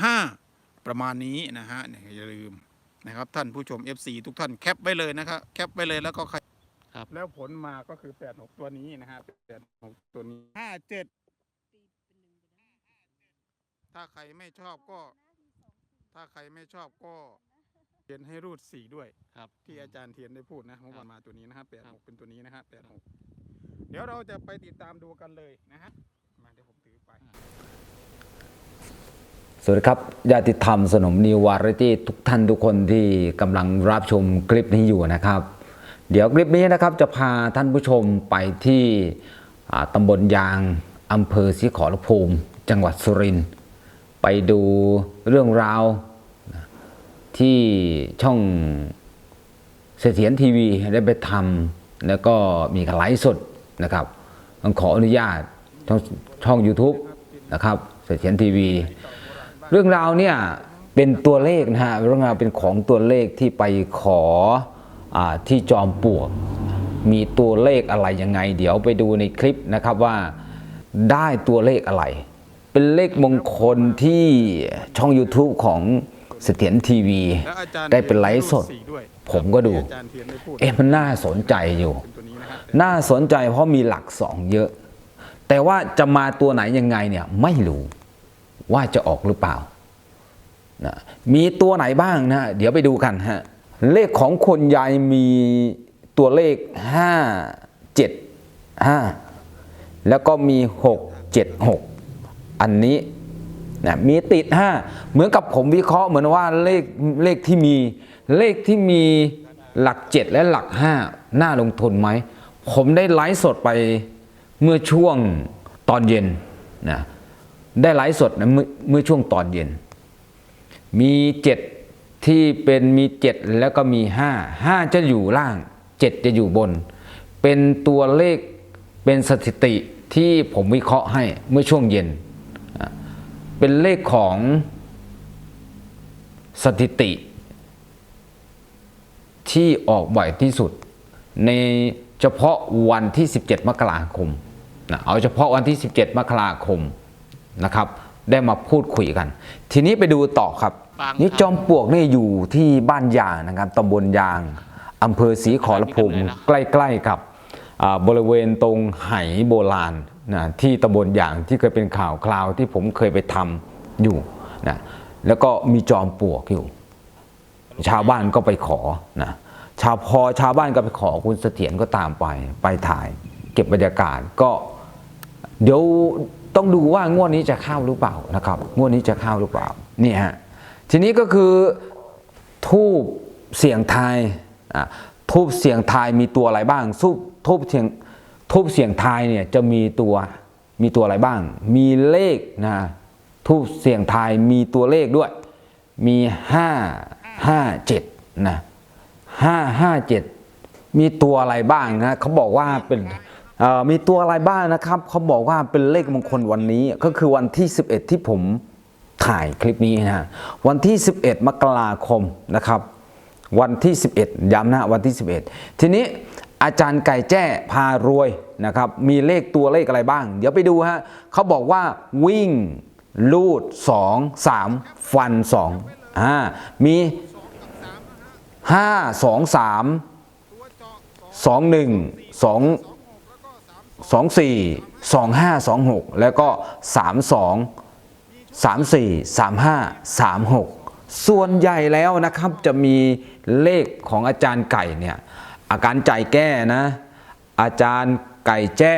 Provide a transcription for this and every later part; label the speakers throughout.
Speaker 1: ห้าประมาณนี้นะฮะเนี่ยอย่าลืมนะครับท่านผู้ชม FC ทุกท่านแคปไว้เลยนะครับแคปไว้เลยแล้วก็ใคร
Speaker 2: ครับ
Speaker 1: แล้วผลมาก็คือ 86 ตัวนี้นะฮะ86 ตัวนี้ 57 ถ้าใครไม่ชอบก็ ถ้าใครไม่ชอบก็เขียนให้รูดสีด้วย
Speaker 2: ครับ
Speaker 1: ที่อาจารย์เทียนได้พูดนะเมื่อวานมาตัวนี้นะฮะ
Speaker 2: ครับ
Speaker 1: 86 เป็นตัวนี้นะฮะ86 เดี๋ยวเราจะไปติดตามดูกันเลยนะฮะมาเดี๋ยวผมถือไป
Speaker 3: สวัสดีครับญาติธรรมสนมนิววาไรตี้ทุกท่านทุกคนที่กำลังรับชมคลิปนี้อยู่นะครับ เดี๋ยวคลิปนี้นะครับจะพาท่านผู้ชมไปที่อ่าตำบลยางอำเภอศรีขอรภูมิ จังหวัดสุรินทร์ไปดูเรื่องราวที่ช่องเสถียรทีวีได้ไปทำแล้วก็มีไลฟ์สดนะครับต้องขออนุญาตช่องช่อง YouTube นะครับเสถียรทีวี เรื่องราวเนี่ยเป็นตัวเลขนะฮะเรื่องราวเป็นของตัวเลขที่ไปขออที่จอมปลวก มีตัวเลขอะไรยังไง เดี๋ยวไปดูในคลิปนะครับว่าได้ตัวเลขอะไร เป็นเลขมงคลที่ช่อง YouTube ของเสถียรทีวี ได้เป็นไลฟ์สด ผมก็ดู
Speaker 1: เอ๊ะ
Speaker 3: มันน่าสนใจอยู่
Speaker 1: น่า
Speaker 3: สนใจเพราะมีหลักสองเยอะ แต่ว่าจะมาตัวไหนยังไงเนี่ยไม่รู้ ว่าจะออกหรือเปล่านะมีตัวไหนบ้างนะเดี๋ยวไปดูกันฮะเลขของคนยายมีตัวเลข 5 7 5 แล้วก็มี 6 7 6 อันนี้นะมีติด 5 เหมือนกับผมวิเคราะห์เหมือนว่าเลขเลขที่มีเลขที่มีหลัก 7 และหลัก 5 น่าลงทุนไหม ผมได้ไลฟ์สดไปเมื่อช่วงตอนเย็นนะ ได้ไลฟ์สดนะเมื่อช่วงตอนเย็น มีเจ็ดที่เป็นมีเจ็ดแล้วก็มีห้าห้าจะอยู่ล่างเจ็ดจะอยู่บน เป็นตัวเลขเป็นสถิติที่ผมวิเคราะห์ให้เมื่อช่วงเย็น เป็นเลขของสถิติ ที่ออกบ่อยที่สุด ในเฉพาะวันที่ 17 มกราคมนะเอาเฉพาะวันที่ 17 มกราคม นะครับ ได้มาพูดคุยกัน ทีนี้ไปดูต่อครับ
Speaker 2: ปาง
Speaker 3: นี่จอมปลวกนี่อยู่ที่บ้านยางนะครับตำบลยางอำเภอศรีขอรภูมิใกล้ ๆ กับอ่าบริเวณตรงไหโบราณนะที่ตำบลยางที่เคยเป็นข่าวคราวที่ผมเคยไปทำอยู่นะแล้วก็มีจอมปลวกอยู่ ชาวบ้านก็ไปขอนะชาวพอชาวบ้านก็ไปขอคุณเสถียรก็ตามไป ไปถ่าย เก็บบรรยากาศก็เดี๋ยว ต้องดูว่างวดนี้จะเข้าหรือเปล่านะครับ งวดนี้จะเข้าหรือเปล่านี่ฮะทีนี้ก็คือทูบเสียงไทยทูบเสียงไทยมีตัวอะไรบ้างทูบทูบเสียงทูบเสียงไทยเนี่ยจะมีตัวมีตัวอะไรบ้าง มีเลขนะทูบเสียงไทยมีตัวเลขด้วย มีห้าห้าเจ็ดนะห้าห้าเจ็ดมีตัวอะไรบ้างนะเขาบอกว่าเป็น มีตัวอะไรบ้างนะครับเขาบอกว่าเป็นเลขมงคลวันนี้ก็คือวันที่ 11 ที่ผมถ่ายคลิปนี้นะวันที่ 11 มกราคมนะครับ วันที่ 11 ย้ำนะวันที่ 11 ทีนี้อาจารย์ไก่แจ้พารวยนะครับ มีเลขตัวเลขอะไรบ้าง เดี๋ยวไปดูฮะเขาบอกว่าวิ่ง ลูด 2 3 ฟัน2อ่ามี 5 2 3 2 1 2 2 4 2 5 2 6 แล้วก็ 3 2 3 4 3 5 3 6 ส่วนใหญ่แล้วนะครับจะมีเลขของอาจารย์ไก่เนี่ยอาการใจแก้นะ อาจารย์ไก่แจ้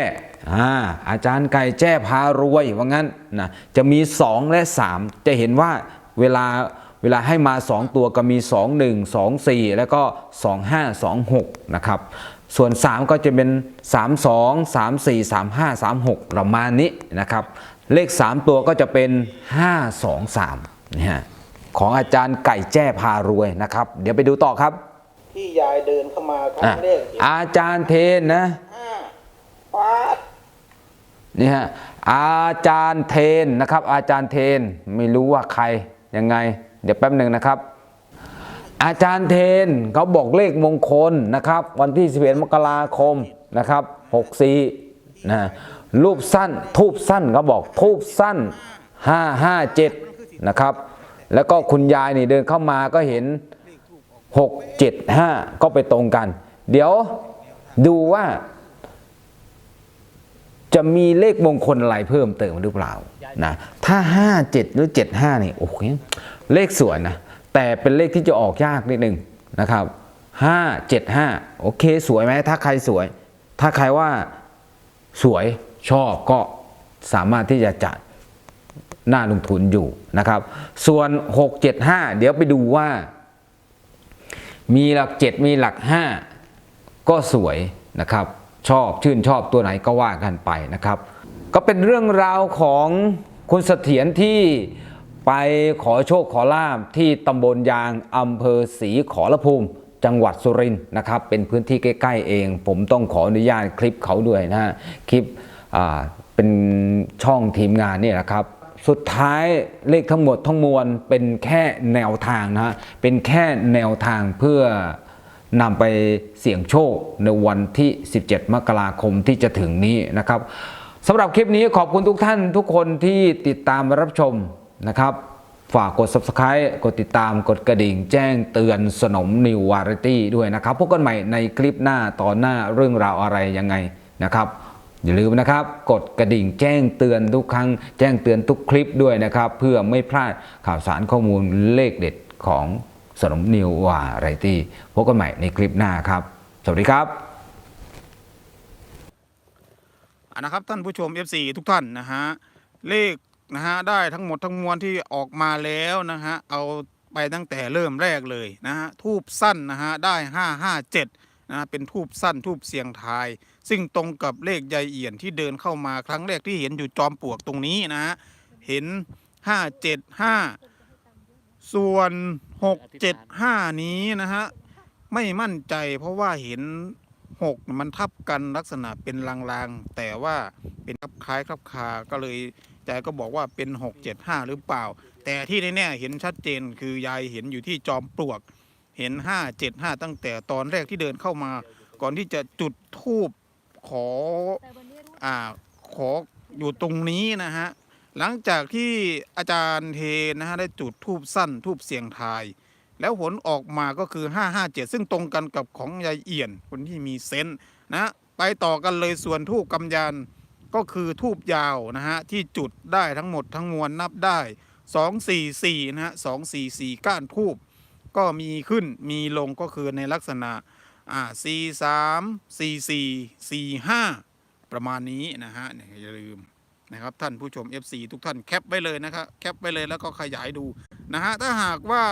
Speaker 3: อาอาจารย์ไก่แจ้พารวยว่างั้นนะจะมี 2 และ 3 จะเห็นว่าเวลาเวลาให้มา 2 ตัวก็มี 2 1 2 4 แล้วก็ 2 5 2 6 นะครับ ส่วน 3 ก็จะเป็น 3 2 3 4 3 5 3 6 ประมาณนี้นะครับ เลข 3 ตัวก็จะเป็น 5 2 3นะฮะของอาจารย์ไก่แจ้พารวยนะครับ เดี๋ยวไปดูต่อครับ
Speaker 4: ที่ยายเดินเข้ามาครั้
Speaker 3: อะ
Speaker 4: งแรกที่
Speaker 3: อาจารย์เทนนะ
Speaker 4: ห้าปาด
Speaker 3: นี่ฮะอาจารย์เทนนะครับ อาจารย์เทนไม่รู้ว่าใครยังไง เดี๋ยวแป๊บหนึ่งนะครับ อาจารย์เทนเขาบอกเลขมงคลนะครับ วันที่ 11 มกราคมนะครับ64นะรูปสั้นทูบสั้นเขาบอกทูบสั้น 557นะครับแล้วก็คุณยายนี่เดินเข้ามาก็เห็น 6 7 5 ก็ไปตรงกัน เดี๋ยวดูว่าจะมีเลขมงคลอะไรเพิ่มเติมหรือเปล่านะถ้า 5 7 หรือ 7 5 นี่โอ้โหเลขสวยนะ แต่เป็นเลขที่จะออกยากนิดหนึ่งนะครับ5 7 5โอเคสวยไหมถ้าใครสวย ถ้าใครว่าสวยชอบก็สามารถที่จะจัดหน่าลงทุนอยู่นะครับ ส่วน 6 7 5 เดี๋ยวไปดูว่า มีหลัก 7 มีหลัก 5 ก็สวยนะครับ ชอบชื่นชอบตัวไหนก็ว่ากันไปนะครับ ก็เป็นเรื่องราวของคุณเสถียรที่ ไปขอโชคขอลาบที่ตำบลยางอำเภอศรีขอรภูมิจังหวัดสุรินทร์นะครับ เป็นพื้นที่ใกล้ๆเอง ผมต้องขออนุญาตคลิปเขาด้วยนะฮะคลิปเป็นช่องทีมงานเนี่ยนะครับ สุดท้ายเลขทั้งหมดทั้งมวลเป็นแค่แนวทางนะฮะเป็นแค่แนวทางเพื่อนำไปเสี่ยงโชคในวันที่ 17 มกราคมที่จะถึงนี้นะครับสำหรับคลิปนี้ขอบคุณทุกท่านทุกคนที่ติดตามรับชม นะครับ ฝากกด subscribe กดติดตามกดกระดิ่ง แจ้งเตือนสนมนิววาไรตี้ด้วยนะครับ พบกันใหม่ในคลิปหน้าตอนหน้าเรื่องราวอะไรยังไงนะครับ อย่าลืมนะครับ กดกระดิ่งแจ้งเตือนทุกครั้ง แจ้งเตือนทุกคลิปด้วยนะครับ เพื่อไม่พลาดข่าวสารข้อมูลเลขเด็ดของสนมนิววาไรตี้พบกันใหม่ในคลิปหน้าครับ สวัสดีครับ
Speaker 1: นะครับท่านผู้ชม FC ทุกท่านนะฮะเลข นะฮะได้ทั้งหมดทั้งมวลที่ออกมาแล้วนะฮะเอาไปตั้งแต่เริ่มแรกเลยนะฮะทูบสั้นนะฮะได้ 557นะฮะเป็นทูบสั้นทูบเสียงทาย ซึ่งตรงกับเลขยายเอี่ยนที่เดินเข้ามาครั้งแรกที่เห็นอยู่จอมปลวกตรงนี้นะฮะเห็น 575 ส่วน 675 นี้นะฮะไม่มั่นใจเพราะว่าเห็นหกมันทับกันลักษณะเป็นลางๆ แต่ว่าเป็นคลับคล้ายคลับคาก็เลย ใจก็บอกว่าเป็นหกเจ็ดห้าหรือเปล่า แต่ที่แน่ๆเห็นชัดเจนคือยายเห็นอยู่ที่จอมปลวก เห็นห้าเจ็ดห้าตั้งแต่ตอนแรกที่เดินเข้ามา ก่อนที่จะจุดทูบขออ่าขออยู่ตรงนี้นะฮะ หลังจากที่อาจารย์เทนะฮะได้จุดทูบสั้นทูบเสียงทาย แล้วผลออกมาก็คือ 557 ซึ่งตรงกันกับของยายเอี่ยนคนที่มีเซนส์นะ ไปต่อกันเลยส่วนทูบกำยาน ก็คือทูบยาวนะฮะที่จุดได้ทั้งหมดทั้งมวลนับได้ 244นะฮะ244 ก้านทูบก็มีขึ้นมีลงก็คือในลักษณะอ่า43 44 45 ประมาณนี้นะฮะอย่าลืมนะครับท่านผู้ชม FC ทุกท่านแคปไว้เลยนะครับแคปไว้เลยแล้วก็ขยายดูนะฮะถ้าหากว่า